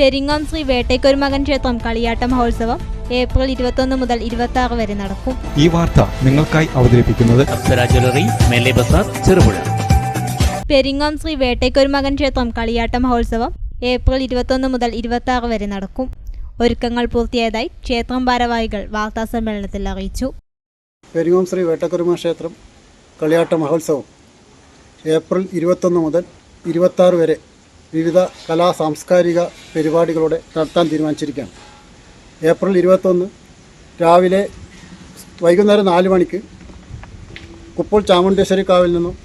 പെരിങ്ങോം ശ്രീ വേട്ടയ്ക്കൊരുമകൻ ക്ഷേത്രം കളിയാട്ട മഹോത്സവം ഏപ്രിൽ ഇരുപത്തൊന്ന് മുതൽ ഇരുപത്തി ആറ് വരെ നടക്കും. ഈ വാർത്ത നിങ്ങൾക്കായി അവതരിപ്പിക്കുന്നത് ചെറുപുഴ. പെരിങ്ങോം ശ്രീ വേട്ടയ്ക്കൊരുമകൻ ക്ഷേത്രം കളിയാട്ട മഹോത്സവം ഏപ്രിൽ ഇരുപത്തൊന്ന് മുതൽ ഇരുപത്തി ആറ് വരെ നടക്കും. ഒരുക്കങ്ങൾ പൂർത്തിയായതായി ക്ഷേത്രം ഭാരവാഹികൾ വാർത്താസമ്മേളനത്തിൽ അറിയിച്ചു. പെരിങ്ങോം ശ്രീ വേട്ടക്കുരുമ ക്ഷേത്രം കളിയാട്ട മഹോത്സവം ഏപ്രിൽ ഇരുപത്തൊന്ന് മുതൽ ഇരുപത്താറ് വരെ വിവിധ കലാ സാംസ്കാരിക പരിപാടികളോടെ നടത്താൻ തീരുമാനിച്ചിരിക്കുകയാണ്. ഏപ്രിൽ ഇരുപത്തൊന്ന് രാവിലെ വൈകുന്നേരം നാല് മണിക്ക് കുപ്പോൾ ചാമുണ്ടേശ്വരി കാവിൽ നിന്നും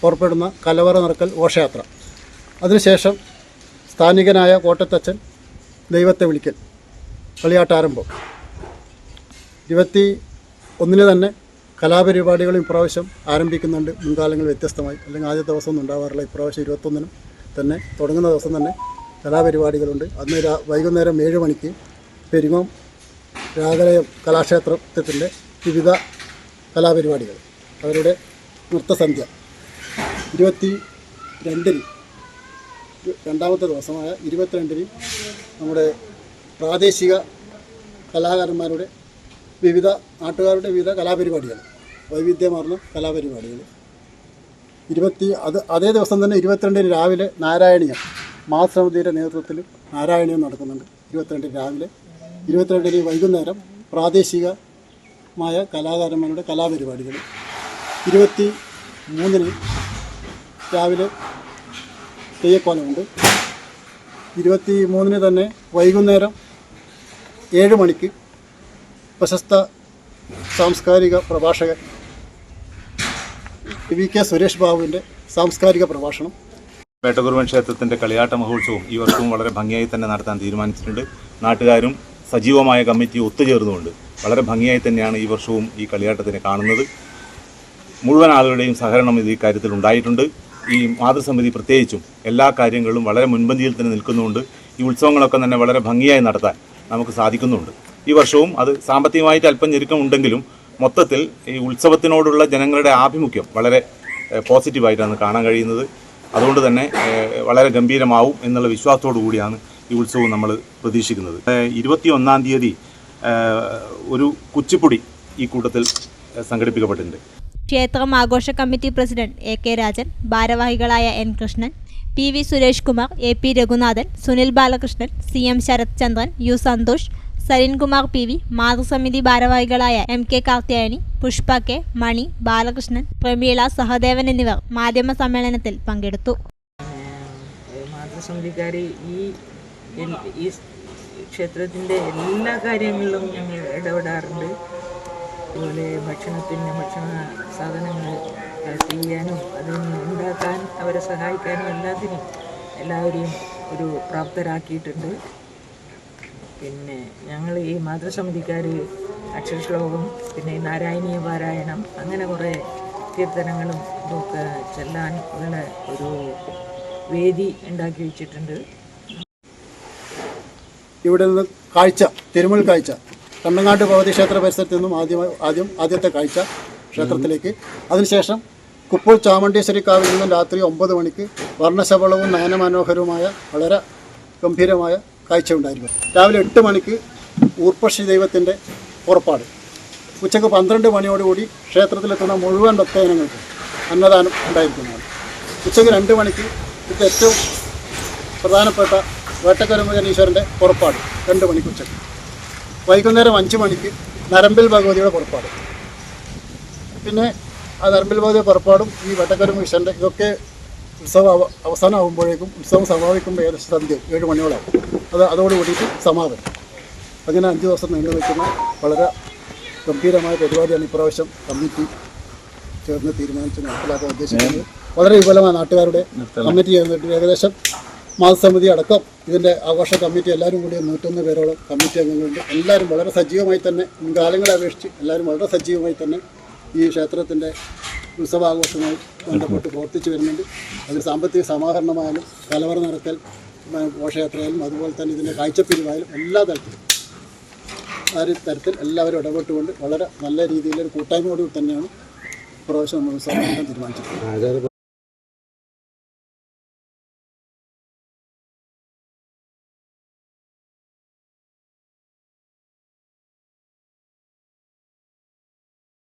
പുറപ്പെടുന്ന കലവറ നിറക്കൽ ഘോഷയാത്ര. അതിനുശേഷം സ്ഥാനികനായ കോട്ടത്തച്ഛൻ ദൈവത്തെ വിളിക്കൽ കളിയാട്ടാരംഭം ഇരുപത്തി ഒന്നിന് തന്നെ കലാപരിപാടികളും ഇപ്രാവശ്യം ആരംഭിക്കുന്നുണ്ട്. മുൻകാലങ്ങൾ വ്യത്യസ്തമായി. അല്ലെങ്കിൽ ആദ്യ ദിവസം ഒന്നും ഉണ്ടാവാറില്ല. ഇപ്രാവശ്യം ഇരുപത്തൊന്നിനും തന്നെ തുടങ്ങുന്ന ദിവസം തന്നെ കലാപരിപാടികളുണ്ട്. അന്ന് വൈകുന്നേരം ഏഴ് മണിക്ക് പെരുമം രാഗലയം കലാക്ഷേത്രത്തിന്റെ വിവിധ കലാപരിപാടികൾ അവരുടെ നൃത്തസന്ധ്യ. ഇരുപത്തി രണ്ടിന് രണ്ടാമത്തെ ദിവസമായ ഇരുപത്തിരണ്ടിന് നമ്മുടെ പ്രാദേശിക കലാകാരന്മാരുടെ വിവിധ നാട്ടുകാരുടെ വിവിധ കലാപരിപാടികൾ വൈവിധ്യമാർന്ന കലാപരിപാടികൾ ഇരുപത്തി അത് അതേ ദിവസം തന്നെ ഇരുപത്തിരണ്ടിന് രാവിലെ നാരായണീയം മഹാസമിതിയുടെ നേതൃത്വത്തിൽ നാരായണീയം നടക്കുന്നുണ്ട്. ഇരുപത്തിരണ്ടിന് രാവിലെ ഇരുപത്തിരണ്ടിന് വൈകുന്നേരം പ്രാദേശികമായ കലാകാരന്മാരുടെ കലാപരിപാടികൾ. ഇരുപത്തി മൂന്നിന് രാവിലെ തെയ്യക്കോലമുണ്ട്. ഇരുപത്തി മൂന്നിന് തന്നെ വൈകുന്നേരം ഏഴ് മണിക്ക് പ്രശസ്ത സാംസ്കാരിക പ്രഭാഷകൻ വി കെ സുരേഷ് ബാബുവിന്റെ സാംസ്കാരിക പ്രഭാഷണം. വേട്ടകുറുവൻ ക്ഷേത്രത്തിന്റെ കളിയാട്ട മഹോത്സവം ഈ വർഷവും വളരെ ഭംഗിയായി തന്നെ നടത്താൻ തീരുമാനിച്ചിട്ടുണ്ട്. നാട്ടുകാരും സജീവമായ കമ്മിറ്റി ഒത്തുചേർന്നുകൊണ്ട് വളരെ ഭംഗിയായി തന്നെയാണ് ഈ വർഷവും ഈ കളിയാട്ടത്തിനെ കാണുന്നത്. മുഴുവൻ ആളുകളുടെയും സഹകരണം ഇത് ഈ കാര്യത്തിൽ ഉണ്ടായിട്ടുണ്ട്. ഈ മാതൃസമിതി പ്രത്യേകിച്ചും എല്ലാ കാര്യങ്ങളിലും വളരെ മുൻപന്തിയിൽ തന്നെ നിൽക്കുന്നുണ്ട് ഈ ഉത്സവങ്ങളൊക്കെ തന്നെ വളരെ ഭംഗിയായി നടത്താൻ നമുക്ക് സാധിക്കുന്നുണ്ട്. ഈ വർഷവും അത് സാമ്പത്തികമായിട്ട് അല്പം ഞെരുക്കമുണ്ടെങ്കിലും മൊത്തത്തിൽ ഈ ഉത്സവത്തിനോടുള്ള ജനങ്ങളുടെ ആഭിമുഖ്യം വളരെ പോസിറ്റീവായിട്ടാണ് കാണാൻ കഴിയുന്നത്. അതുകൊണ്ട് തന്നെ വളരെ ഗംഭീരമാവും എന്നുള്ള വിശ്വാസത്തോടു കൂടിയാണ് ഈ ഉത്സവം നമ്മൾ പ്രതീക്ഷിക്കുന്നത്. ഇരുപത്തി ഒന്നാം തീയതി ഒരു കുച്ചിപ്പുടി ഈ കൂട്ടത്തിൽ സംഘടിപ്പിക്കപ്പെട്ടിട്ടുണ്ട്. ക്ഷേത്രം ആഘോഷ committee president A K Rajan ഭാരവാഹികളായ N Krishnan P V Suresh Kumar A P Raghunathan Sunil Balakrishnan C M Sarath Chandran U Santhosh Salinkumar P V മാതൃസമിതി ഭാരവാഹികളായ M K Karthyayani Pushpa K Mani Balakrishnan Prameela Sahadevan എന്നിവർ മാധ്യമ സമ്മേളനത്തിൽ പങ്കെടുത്തു. മാതൃസമിതിക്കാരി ഈ ഈ ക്ഷേത്രത്തിന്റെ എല്ലാ കാര്യങ്ങളിലും ഞങ്ങൾ ഇടപെടാറുണ്ട്. അതുപോലെ ഭക്ഷണത്തിന് ഭക്ഷണ സാധനങ്ങൾ ചെയ്യാനും അതിന് ഉണ്ടാക്കാൻ അവരെ സഹായിക്കാനും എല്ലാത്തിനും എല്ലാവരെയും ഒരു പ്രാപ്തരാക്കിയിട്ടുണ്ട്. പിന്നെ ഞങ്ങൾ ഈ മാതൃസമിതിക്കാർ അക്ഷരശ്ലോകം പിന്നെ ഈ നാരായണീയ പാരായണം അങ്ങനെ കുറേ കീർത്തനങ്ങളും ഇതൊക്കെ ചെല്ലാൻ ഉള്ള ഒരു വേദി ഉണ്ടാക്കി വെച്ചിട്ടുണ്ട്. ഇവിടെ നിന്ന് കാഴ്ച തിരുമൽ കാഴ്ച. കണ്ണങ്ങാട്ട് ഭഗവതി ക്ഷേത്ര പരിസരത്ത് നിന്നും ആദ്യം ആദ്യം ആദ്യത്തെ കാഴ്ച ക്ഷേത്രത്തിലേക്ക്. അതിനുശേഷം കുപ്പോൾ ചാമുണ്ടേശ്വരി കാവിൽ നിന്നും രാത്രി ഒമ്പത് മണിക്ക് വർണശബളവും നയനമനോഹരവുമായ വളരെ ഗംഭീരമായ കാഴ്ച ഉണ്ടായിരുന്നു. രാവിലെ എട്ട് മണിക്ക് ഊർപ്പക്ഷി ദൈവത്തിന്റെ പുറപ്പാട്. ഉച്ചയ്ക്ക് പന്ത്രണ്ട് മണിയോടുകൂടി ക്ഷേത്രത്തിലെത്തുന്ന മുഴുവൻ ഭക്തജനങ്ങൾക്ക് അന്നദാനം ഉണ്ടായിരിക്കുന്നതാണ്. ഉച്ചയ്ക്ക് രണ്ട് മണിക്ക് ഇത് ഏറ്റവും പ്രധാനപ്പെട്ട വേട്ടക്കരമുഖനീശ്വരന്റെ പുറപ്പാട് രണ്ട് മണിക്ക് ഉച്ചയ്ക്ക് വൈകുന്നേരം അഞ്ച് മണിക്ക് നരമ്പിൽ ഭഗവതിയുടെ പുറപ്പാട്. പിന്നെ ആ നരമ്പിൽ ഭഗവതിയുടെ പുറപ്പാടും ഈ വേട്ടക്കരമുഖീശ്വരന്റെ ഇതൊക്കെ ഉത്സവം അവ അവസാനമാകുമ്പോഴേക്കും ഉത്സവം സമാപിക്കുമ്പോൾ ഏകദേശം സന്ധ്യ ഏഴ് മണിയോളാവും അത് അതോടുകൂടിയിട്ട് സമാപനം. അങ്ങനെ അഞ്ച് ദിവസം നീണ്ടു നിൽക്കുന്ന വളരെ ഗംഭീരമായ പരിപാടിയാണ് ഇപ്രാവശ്യം കമ്മിറ്റി ചേർന്ന് തീരുമാനിച്ച് നടപ്പിലാക്കാൻ ഉദ്ദേശിക്കുന്നത്. വളരെ വിപുലമായ നാട്ടുകാരുടെ കമ്മിറ്റി ചേർന്നിട്ട് ഏകദേശം മാതൃസമിതി അടക്കം ഇതിന്റെ ആഘോഷ കമ്മിറ്റി എല്ലാവരും കൂടി നൂറ്റൊന്ന് പേരോളം കമ്മിറ്റി അംഗങ്ങളുണ്ട്. എല്ലാവരും വളരെ സജീവമായി തന്നെ മുൻകാലങ്ങളെ അപേക്ഷിച്ച് എല്ലാവരും വളരെ സജീവമായി തന്നെ ഈ ക്ഷേത്രത്തിന്റെ ഉത്സവാഘോഷമായി ബന്ധപ്പെട്ട് പ്രവർത്തിച്ചു വരുന്നുണ്ട്. അതിൽ സാമ്പത്തിക സമാഹരണമായാലും കലവറ നടത്തൽ ഘോഷയാത്രയായാലും അതുപോലെ തന്നെ ഇതിന്റെ കാഴ്ചപ്പിരിവായാലും എല്ലാ തരത്തിലും ആ ഒരു തരത്തിൽ എല്ലാവരും ഇടപെട്ടുകൊണ്ട് വളരെ നല്ല രീതിയിലൊരു കൂട്ടായ്മയോടുകൂടി തന്നെയാണ് പ്രാവശ്യം നമ്മൾ തീരുമാനിച്ചിട്ടുള്ളത്